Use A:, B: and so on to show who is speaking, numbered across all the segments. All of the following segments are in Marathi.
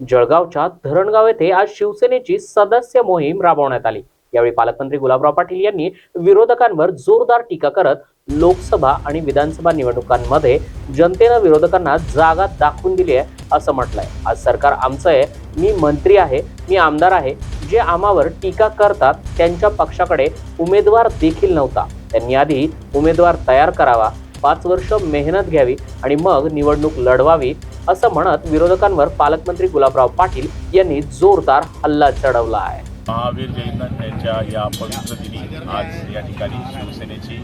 A: जळगावच्या धरणगाव येथे आज शिवसेनेची सदस्य मोहीम राबवण्यात आली. यावेळी पालकमंत्री गुलाबराव पाटील यांनी विरोधकांवर जोरदार टीका करत लोकसभा आणि विधानसभा निवडणुकांमध्ये जनतेनं विरोधकांना जागा दाखवून दिली आहे असं म्हटलंय. आज सरकार आमचं आहे मी मंत्री आहे मी आमदार आहे जे आम्हावर टीका करतात त्यांच्या पक्षाकडे उमेदवार देखील नव्हता. त्यांनी आधी उमेदवार तयार करावा पाच वर्ष मेहनत घ्यावी आणि मग निवडणूक लढवावी असं म्हणत विरोधकांवर पालकमंत्री गुलाबराव पाटील यांनी जोरदार हल्ला चढवला आहे.
B: महावीर जयंत यांच्या या पवित्र दिनी आज या ठिकाणी शिवसेनेची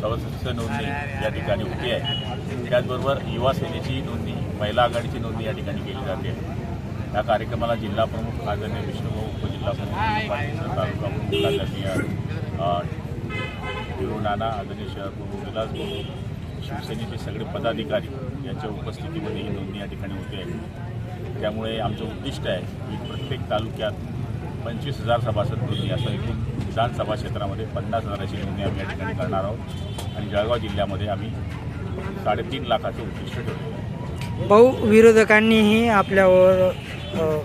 B: सदस्य नोंदणी या ठिकाणी होती आहे. त्याचबरोबर युवा सेनेची नोंदणी महिला आघाडीची नोंदणी या ठिकाणी केली जाते. या कार्यक्रमाला जिल्हा प्रमुख आदरणीय विष्णुभाऊ उपजिल्हा प्रमुख तालुका प्रमुख आदरणीय नाना आदरणीय शहर प्रमुख विलास भाऊ शिवसेनेचे सगळे पदाधिकारी यांच्या उपस्थितीमध्ये ही नोंदणी या ठिकाणी होते आहे. त्यामुळे आमचं उद्दिष्ट आहे की प्रत्येक तालुक्यात पंचवीस हजार सभासद नोंदणी असं एकूण विधानसभा क्षेत्रामध्ये पन्नास हजाराची नोंदणी आम्ही या ठिकाणी करणार आहोत. आणि जळगाव जिल्ह्यामध्ये आम्ही साडेतीन लाखाचं उद्दिष्ट ठेवतो
C: भाऊ विरोधकांनीही आपल्यावर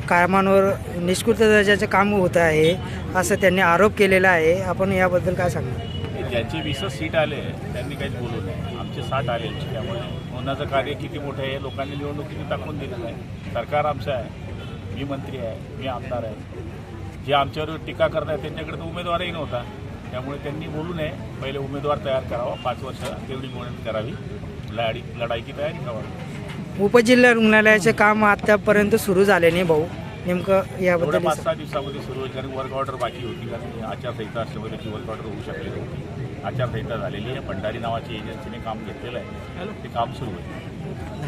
C: कामांवर निष्कृत दर्जाचं काम होत आहे असं त्यांनी आरोप केलेला आहे. आपण याबद्दल काय सांगणार?
B: ज्यांचे वीसच सीट आले त्यांनी काहीच बोलू नये. आमचे साठ आले त्यामुळे. होण्याचं कार्य किती मोठं आहे लोकांनी निवडणुकीने दाखवून दिलेलं आहे? सरकार आमचं आहे मी मंत्री आहे मी आमदार आहे. जे आमच्यावर टीका करत आहेत त्यांच्याकडे तर उमेदवारही नव्हता. त्यामुळे त्यांनी बोलू नये पहिले उमेदवार तयार करावा पाच वर्ष तेवढी मेहनत करावी. लढाई लढाईची तयारी करावी.
C: उपजिल्हा रुग्णालयाचे काम आतापर्यंत सुरू झाले नाही भाऊ. नेमकं याबद्दल
B: पाच सहा दिवसामध्ये सुरू होईल कारण वर्क ऑर्डर बाकी होती कारण आचारसंहिता असल्यामुळे त्याची वर्क ऑर्डर होऊ शकली नव्हती. आचारसंहिता झालेली आहे. भंडारी नावाची एजन्सीने काम घेतलेलं आहे. ते काम सुरू आहे.